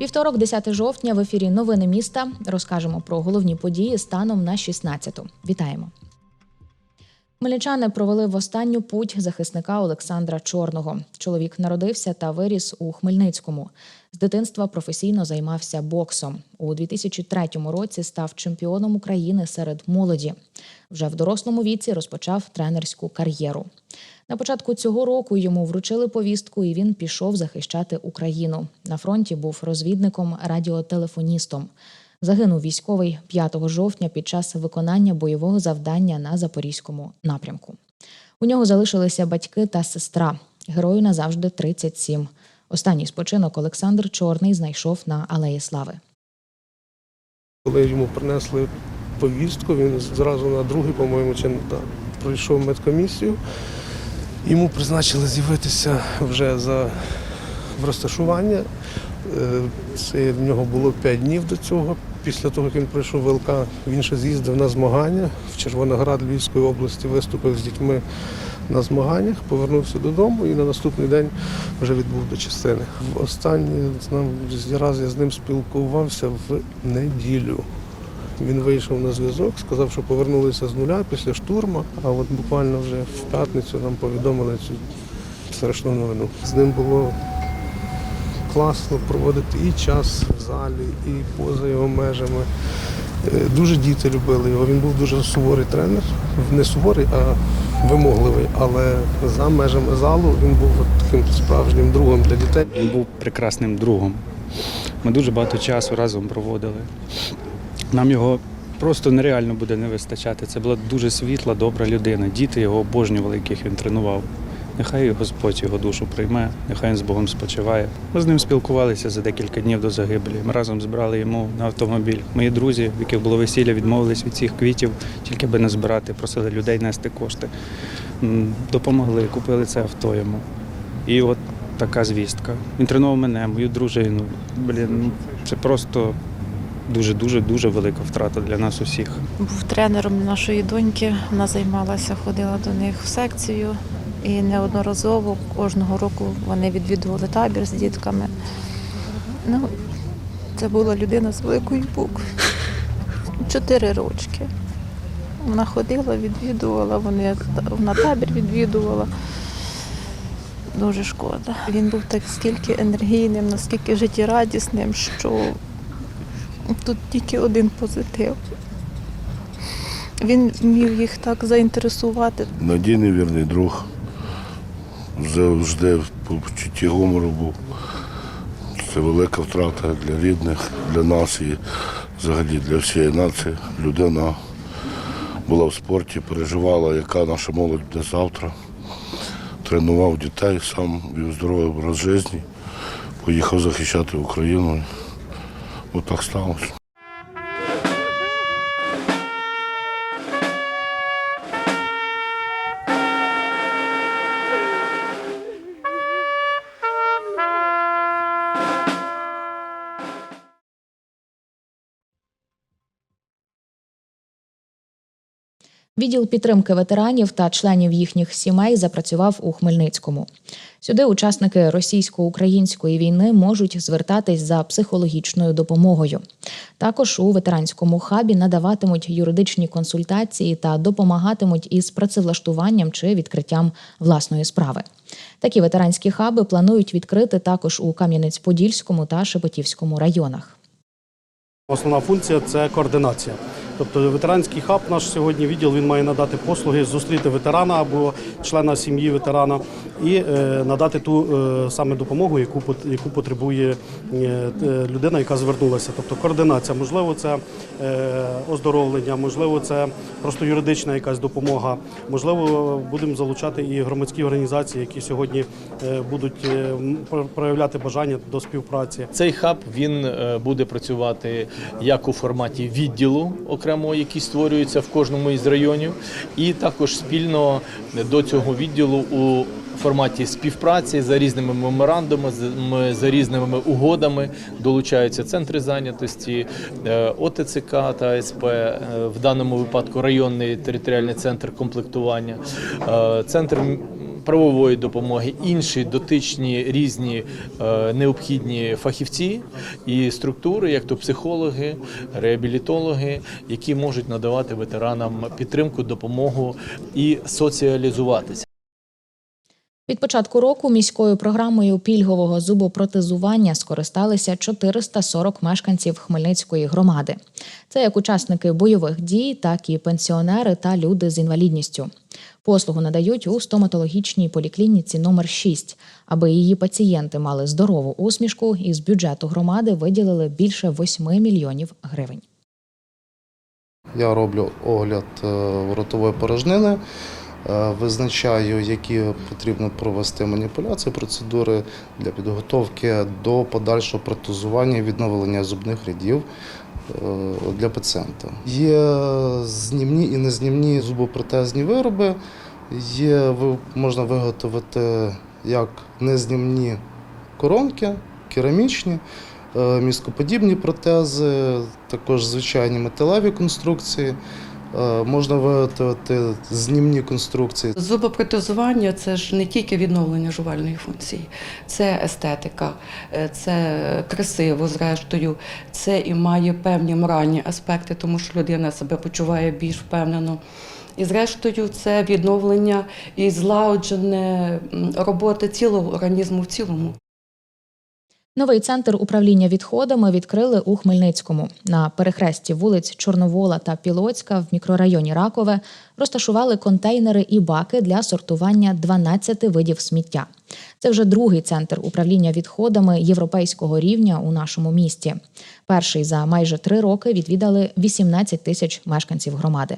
Вівторок, 10 жовтня, в ефірі Новини міста. Розкажемо про головні події станом на 16-ту. Вітаємо. Хмельничани провели в останню путь захисника Олександра Чорного. Чоловік народився та виріс у Хмельницькому. З дитинства професійно займався боксом. У 2003 році став чемпіоном України серед молоді. Вже в дорослому віці розпочав тренерську кар'єру. На початку цього року йому вручили повістку, і він пішов захищати Україну. На фронті був розвідником, радіотелефоністом. Загинув військовий 5 жовтня під час виконання бойового завдання на запорізькому напрямку. У нього залишилися батьки та сестра. Герою назавжди 37. Останній спочинок Олександр Чорний знайшов на Алеї Слави. Коли йому принесли повістку, він зразу на другий, по-моєму, чи так, пройшов медкомісію. Йому призначили з'явитися вже за в розташування. Е, Це в нього було 5 днів до цього. Після того, як він пройшов ВЛК, він ще з'їздив на змагання в Червоноград Львівської області, виступив з дітьми на змаганнях, повернувся додому і на наступний день вже відбув до частини. Останній раз я з ним спілкувався в неділю. Він вийшов на зв'язок, сказав, що повернулися з нуля після штурму, а от буквально вже в п'ятницю нам повідомили цю страшну новину. З ним було класно проводити і час в залі, і поза його межами. Е, Дуже діти любили його. Він був дуже суворий тренер. Не суворий, а вимогливий. Але за межами залу він був таким справжнім другом для дітей. Він був прекрасним другом. Ми дуже багато часу разом проводили. Нам його просто нереально буде не вистачати. Це була дуже світла, добра людина. Діти його обожнювали, яких він тренував. Нехай Господь його душу прийме, нехай він з Богом спочиває. Ми з ним спілкувалися за декілька днів до загибелі. Ми разом збирали йому на автомобіль. Мої друзі, в яких було весілля, відмовились від цих квітів, тільки би не збирати, просили людей нести кошти. Допомогли, купили це авто йому. І от така звістка. Він тренував мене, мою дружину. Блін, це просто дуже, дуже, дуже велика втрата для нас усіх. Був тренером нашої доньки. Вона займалася, ходила до них в секцію. І неодноразово кожного року вони відвідували табір з дітками. Ну, це була людина з великої букви. Чотири рочки. Вона ходила, відвідувала, вони на табір відвідувала. Дуже шкода. Він був так скільки енергійним, наскільки життєрадісним, що тут тільки один позитив. Він вмів їх так заінтересувати. надійний вірний друг. Завжди по почутті гумору був. Це велика втрата для рідних, для нас і взагалі для всієї нації. Людина була в спорті, переживала, яка наша молодь буде завтра. Тренував дітей, сам вів здоровий образ життя, поїхав захищати Україну. Ось так сталося. Відділ підтримки ветеранів та членів їхніх сімей запрацював у Хмельницькому. Сюди учасники російсько-української війни можуть звертатись за психологічною допомогою. Також у ветеранському хабі надаватимуть юридичні консультації та допомагатимуть із працевлаштуванням чи відкриттям власної справи. Такі ветеранські хаби планують відкрити також у Кам'янець-Подільському та Шепетівському районах. Основна функція це координація. Тобто ветеранський хаб наш сьогодні відділ він має надати послуги, зустріти ветерана або члена сім'ї ветерана і е, надати ту е, саме допомогу, яку яку потребує е, людина, яка звернулася. Тобто координація, можливо, це оздоровлення, можливо, це просто юридична якась допомога. Можливо, будемо залучати і громадські організації, які сьогодні будуть проявляти бажання до співпраці. Цей хаб він буде працювати як у форматі відділу окремо, який створюється в кожному із районів, і також спільно до цього відділу у форматі співпраці за різними меморандумами, за різними угодами долучаються центри зайнятості, е, ОТЦК та СП, е, в даному випадку районний територіальний центр комплектування, е, центр правової допомоги, інші дотичні різні е, необхідні фахівці і структури, як то психологи, реабілітологи, які можуть надавати ветеранам підтримку, допомогу і соціалізуватися. Від початку року міською програмою пільгового зубопротезування скористалися 440 мешканців Хмельницької громади. Це як учасники бойових дій, так і пенсіонери та люди з інвалідністю. Послугу надають у стоматологічній поліклініці номер 6 Аби її пацієнти мали здорову усмішку, із бюджету громади виділили більше 8 мільйонів гривень. Я роблю огляд е, ротової порожнини, е, визначаю, які потрібно провести маніпуляції, процедури для підготовки до подальшого протезування і відновлення зубних рядів для пацієнта. Є знімні і незнімні зубопротезні вироби. Є, можна виготовити як незнімні коронки, керамічні, е, міскоподібні протези, також звичайні металеві конструкції. Е, Можна виготовити знімні конструкції. Зубопротезування це ж не тільки відновлення жувальної функції, це естетика, е, це красиво, зрештою, це і має певні моральні аспекти, тому що людина себе почуває більш впевнено. І зрештою, це відновлення і злагоджене роботи цілого організму в цілому. Новий центр управління відходами відкрили у Хмельницькому. На перехресті вулиць Чорновола та Пілоцька в мікрорайоні Ракове розташували контейнери і баки для сортування 12 видів сміття. Це вже другий центр управління відходами європейського рівня у нашому місті. Перший за майже три роки відвідали 18 тисяч мешканців громади.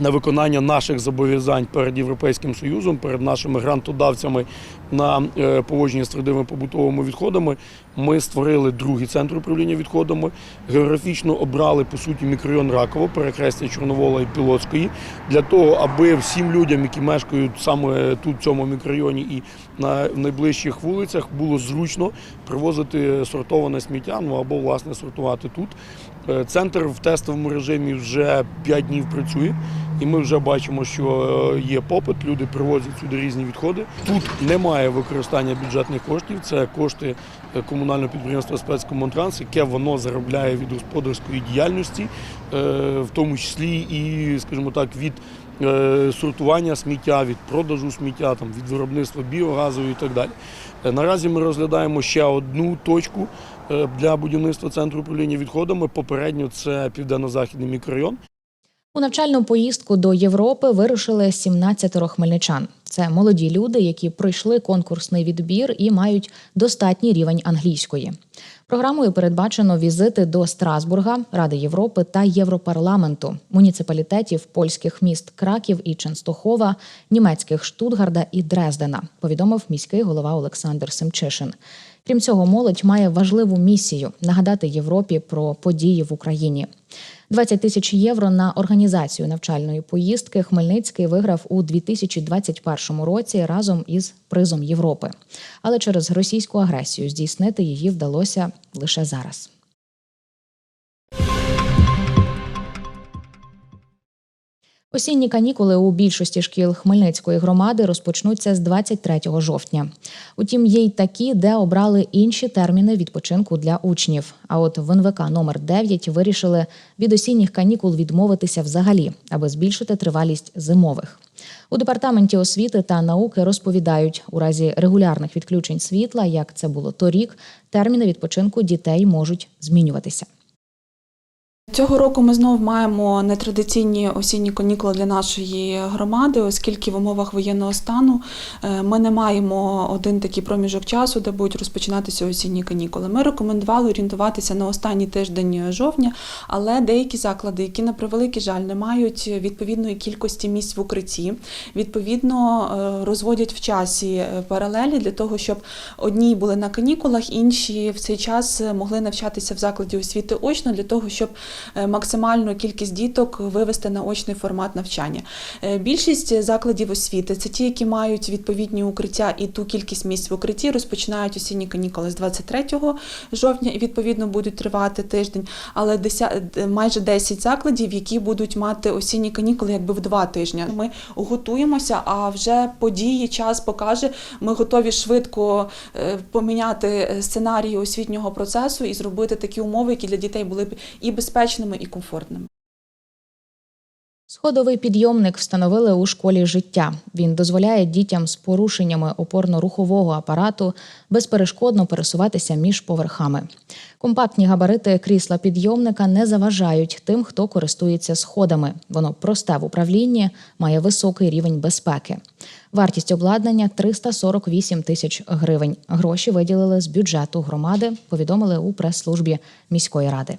На виконання наших зобов'язань перед Європейським Союзом, перед нашими грантодавцями на е, поводження з твердими побутовими відходами, ми створили другий центр управління відходами. Географічно обрали по суті мікрорайон Раково, перехрестя Чорновола і Пілоцької, для того, аби всім людям, які мешкають саме тут, в цьому мікрорайоні і на найближчих вулицях, було зручно привозити сортоване сміття, ну або власне сортувати тут. Е, Центр в тестовому режимі вже 5 днів працює, і ми вже бачимо, що е, є попит, люди привозять сюди різні відходи. Тут немає використання бюджетних коштів, це кошти е, комунального підприємства спецкомунтранс, яке воно заробляє від господарської діяльності, е, в тому числі і, скажімо так, від сортування сміття, від продажу сміття, там, від виробництва біогазу і так далі. Наразі ми розглядаємо ще одну точку для будівництва центру управління відходами. Попередньо це південно-західний мікрорайон. У навчальну поїздку до Європи вирушили 17 хмельничан. Це молоді люди, які пройшли конкурсний відбір і мають достатній рівень англійської. Програмою передбачено візити до Страсбурга, Ради Європи та Європарламенту, муніципалітетів польських міст Краків і Ченстохова, німецьких Штутгарда і Дрездена. Повідомив міський голова Олександр Семчишин. Крім цього, молодь має важливу місію нагадати Європі про події в Україні. 20 тисяч євро на організацію навчальної поїздки Хмельницький виграв у 2021 році разом із призом Європи. Але через російську агресію здійснити її вдалося лише зараз. Осінні канікули у більшості шкіл Хмельницької громади розпочнуться з 23 жовтня. Утім, є й такі, де обрали інші терміни відпочинку для учнів. А от в НВК номер 9 вирішили від осінніх канікул відмовитися взагалі, аби збільшити тривалість зимових. У департаменті освіти та науки розповідають, у разі регулярних відключень світла, як це було торік, терміни відпочинку дітей можуть змінюватися. Цього року ми знову маємо нетрадиційні осінні канікули для нашої громади, оскільки в умовах воєнного стану е, ми не маємо один такий проміжок часу, де будуть розпочинатися осінні канікули. Ми рекомендували орієнтуватися на останній тиждень жовтня, але деякі заклади, які на превеликий жаль не мають відповідної кількості місць в укритті, відповідно е, розводять в часі е, паралелі для того, щоб одні були на канікулах, інші в цей час могли навчатися в закладі освіти очно для того, щоб максимальну кількість діток вивести на очний формат навчання. Е, Більшість закладів освіти це ті, які мають відповідні укриття і ту кількість місць в укритті, розпочинають осінні канікули з 23 жовтня і відповідно будуть тривати тиждень. Але деся- д- майже 10 закладів, які будуть мати осінні канікули якби в два тижні. Ми готуємося, а вже події, час покаже. Ми готові швидко е, поміняти е, сценарії освітнього процесу і зробити такі умови, які для дітей були б і безпечними, і комфортними. Сходовий підйомник встановили у школі життя. Він дозволяє дітям з порушеннями опорно-рухового апарату безперешкодно пересуватися між поверхами. Компактні габарити крісла підйомника не заважають тим, хто користується сходами. Воно просте в управлінні, має високий рівень безпеки. Вартість обладнання 348 тисяч гривень. Гроші виділили з бюджету громади. Повідомили у прес-службі міської ради.